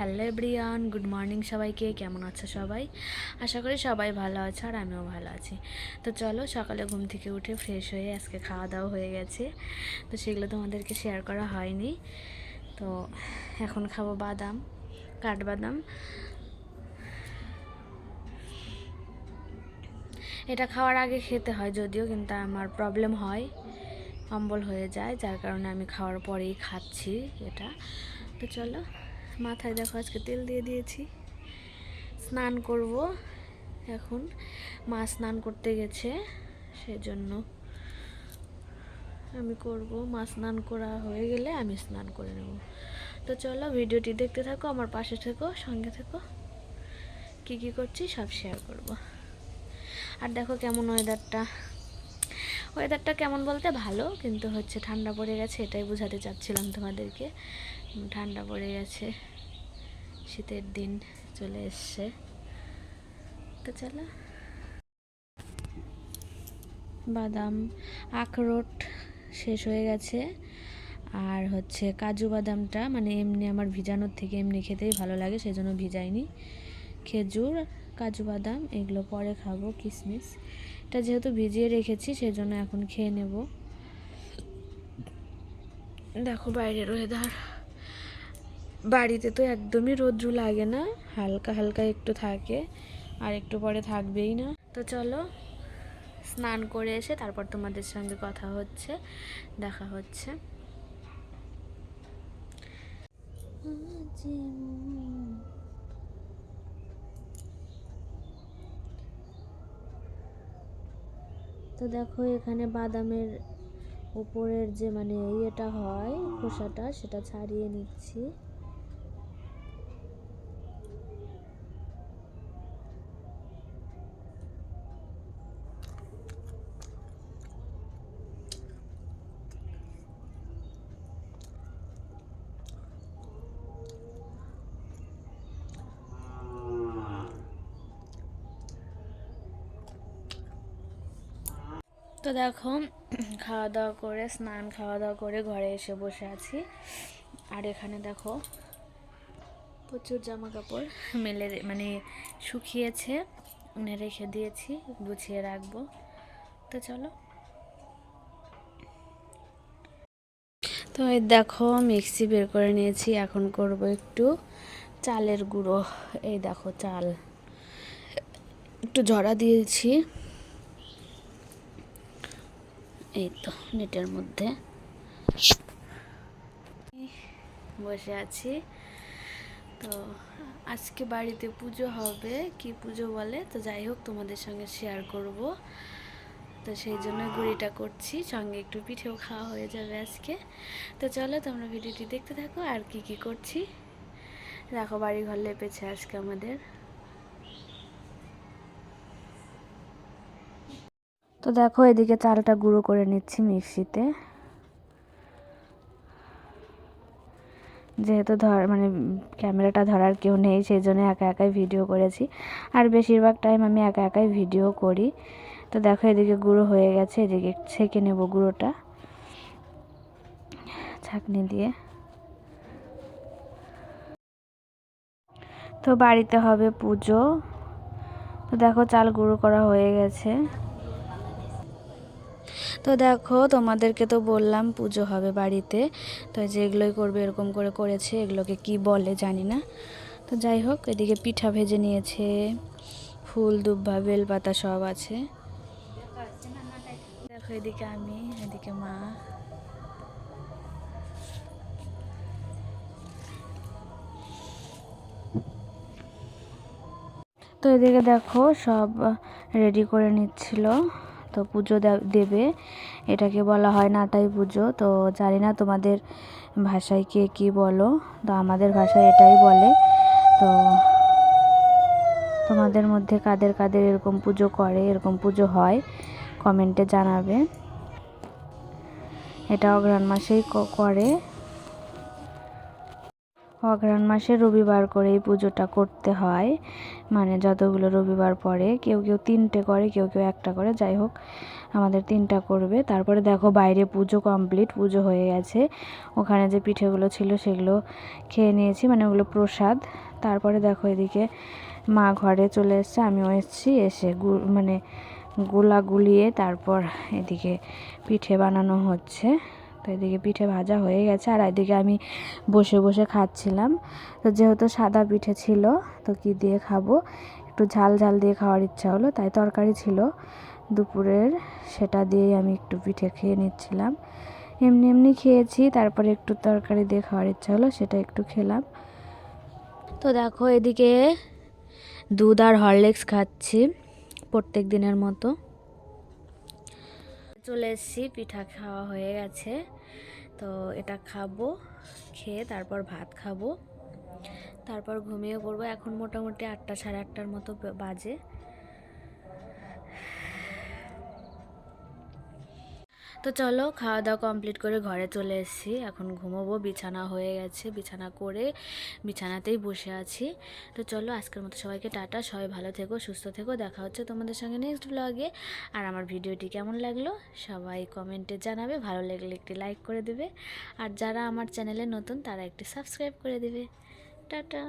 Hello everyone, good morning সবাইকে, কেমন আছো সবাই? আশা করি সবাই ভালো আছে আর আমিও ভালো আছি। তো চলো, সকালে ঘুম থেকে উঠে ফ্রেশ হয়ে আজকে খাওয়া দাওয়া হয়ে গেছে। তো সেগুলো তোমাদেরকে শেয়ার করা হয়নি। তো এখন খাব বাদাম, কাঠবাদাম। এটা খাওয়ার আগে খেতে হয় যদিও, কিন্তু আমার প্রবলেম হয় অম্বল হয়ে যায়, যার কারণে আমি খাওয়ার পরেই খাচ্ছি এটা। তো চলো। মাথায় দেখো আজকে তেল দিয়ে দিয়েছি। স্নান করব। এখন মা স্নান করতে গেছে, সেজন্য আমি করব। মা স্নান করা হয়ে গেলে আমি স্নান করে নেব। তো চলো ভিডিওটি দেখতে থাকো, আমার পাশে থেকো, সঙ্গে থেকো। কি কি করছি সব শেয়ার করব। আর দেখো কেমন ওয়েদারটা ওয়েদারটা কেমন বলতে ভালো, কিন্তু হচ্ছে ঠান্ডা পড়ে গেছে, এটাই বোঝাতে চাচ্ছিলাম তোমাদেরকে। ঠান্ডা পড়ে গেছে। শীতের দিন চলে এসছে। তো চলো। বাদাম, আখরোট শেষ হয়ে গেছে। আর হচ্ছে কাজু বাদামটা মানে এমনি আমার ভিজানোর থেকে এমনি খেতেই ভালো লাগে, সেজন্য ভিজাইনি। খেজুর, কাজু বাদাম, এগুলো পরে খাব কিশমিশ এটা যেহেতু ভিজিয়ে রেখেছি, সেজন্য এখন খেয়ে নেব। দেখো বাইরের ওয়েদার বাড়িতে তো একদমই রৌদ্র লাগে না, হালকা হালকা একটু থাকে, আর একটু পরে থাকবেই না। তো চলো, স্নান করে এসে তারপর তোমাদের সঙ্গে কথা হচ্ছে, দেখা হচ্ছে। তো দেখো, এখানে বাদামের উপরের যে মানে ইয়েটা হয়, খোসাটা, সেটা ছাড়িয়ে নিচ্ছি। তো দেখো খাওয়া দাওয়া করে, স্নান খাওয়া দাওয়া করে ঘরে এসে বসে আছি। আর এখানে দেখো, প্রচুর জামা কাপড় মেলে মানে শুকিয়েছে, উনে রেখে দিয়েছি, গুছিয়ে রাখব। তো চলো। তো এই দেখো, মিক্সি বের করে নিয়েছি, এখন করব একটু চালের গুঁড়ো। এই দেখো, চাল। একটু ঝরা দিয়েছি। এই তো নেটের মধ্যে। বসে আছি। তো আজকে বাড়িতে পুজো হবে। কি পুজো বলে? তো যাই হোক, তোমাদের সঙ্গে শেয়ার করব। তো সেই জন্য গুড়িটা করছি। সঙ্গে একটু পিঠেও খাওয়া হয়ে যাবে আজকে। তো চলো, তোমরা ভিডিওটি দেখতে থাকো। আর কি কি করছি? দেখো বাড়ি ঘর লেপেছে আজকে আমাদের। তো দেখো, এদিকে চালটা গুঁড়ো করে নিচ্ছি মিক্সিতে। যেহেতু ধর মানে ক্যামেরাটা ধরার কেউ নেই, সেই জন্য একা একাই ভিডিও করেছি। আর বেশিরভাগ টাইম আমি একা একাই ভিডিও করি। তো দেখো, এদিকে গুঁড়ো হয়ে গেছে, এদিকে ছেঁকে নেব গুঁড়োটা ছাঁকনি দিয়ে। তো বাড়িতে হবে পুজো। তো দেখো, চাল গুঁড়ো করা হয়ে গেছে। তো দেখো, তোমাদেরকে তো বললাম পুজো হবে বাড়িতে। তো যেগুলোই করবে, এরকম করে করেছে, এগুলোকে কি বলে জানি না। তো যাই হোক, এদিকে পিঠা ভেজে নিয়েছে, ফুল, দুব্বা, বেলপাতা সব আছে। দেখো এদিকে আমি, এদিকে মা। তো এদিকে দেখো সব রেডি করে নিচ্ছিল। তো পুজো দেবে। এটাকে বলা হয় নাটাই পুজো। তো জানি না তোমাদের ভাষায় কে কী বলো। তো আমাদের ভাষায় এটাই বলে। তো তোমাদের মধ্যে কাদের কাদের এরকম পুজো করে, এরকম পুজো হয় কমেন্টে জানাবে। এটা অগ্রহণ মাসেই করে। অঘ্রাণ মাসে রবিবার করে এই পুজোটা করতে হয়। মানে যতগুলো রবিবার পরে, কেউ কেউ তিনটে করে, কেউ কেউ একটা করে, যাই হোক, আমাদের তিনটা করবে। তারপরে দেখো বাইরে পুজো কমপ্লিট, পুজো হয়ে গেছে। ওখানে যে পিঠেগুলো ছিল সেগুলো খেয়ে নিয়েছি মানে ওগুলো প্রসাদ। তারপরে দেখো এদিকে মা ঘরে চলে এসছে, আমিও এসেছি, এসে মানে গোলা গুলিয়ে তারপর এদিকে পিঠে বানানো হচ্ছে। তো এদিকে পিঠে ভাজা হয়ে গেছে, আর এদিকে আমি বসে বসে খাচ্ছিলাম। তো যেহেতু সাদা পিঠে ছিল, তো কি দিয়ে খাব? একটু ঝাল ঝাল দিয়ে খাওয়ার ইচ্ছা হলো, তাই তরকারি ছিল। দুপুরের সেটা দিয়েই আমি একটু পিঠে খেয়ে নিচ্ছিলাম। এমনি এমনি খেয়েছি, তারপরে একটু তরকারি দিয়ে খাওয়ার ইচ্ছা হলো, সেটা একটু খেলাম। তো দেখো, এদিকে দুধ আর হরলিক্স খাচ্ছি প্রত্যেক দিনের মতো। চলে এসেছি, পিঠা খাওয়া হয়ে গেছে। তো এটা খাব, খেয়ে তারপর ভাত খাব। তারপর ঘুমিয়ে পড়ব। এখন মোটামুটি আটটা সাড়ে আটটার মতো বাজে। তো চলো খাওয়া দাওয়া কমপ্লিট করে ঘরে চলে এসেছি। এখন ঘুমোবো, বিছানা হয়ে গেছে, বিছানা করে বিছানাতেই বসে আছি। তো চলো আজকের মতো সবাইকে টাটা, সবাই ভালো থেকো, সুস্থ থেকো, দেখা হচ্ছে তোমাদের সঙ্গে নেক্সট ব্লগে আর আমার ভিডিওটি কেমন লাগল সবাই কমেন্টে জানাবে, ভালো লাগলে একটি লাইক করে দেবে। আর যারা আমার চ্যানেলে নতুন তারা একটি সাবস্ক্রাইব করে দেবে। টাটা!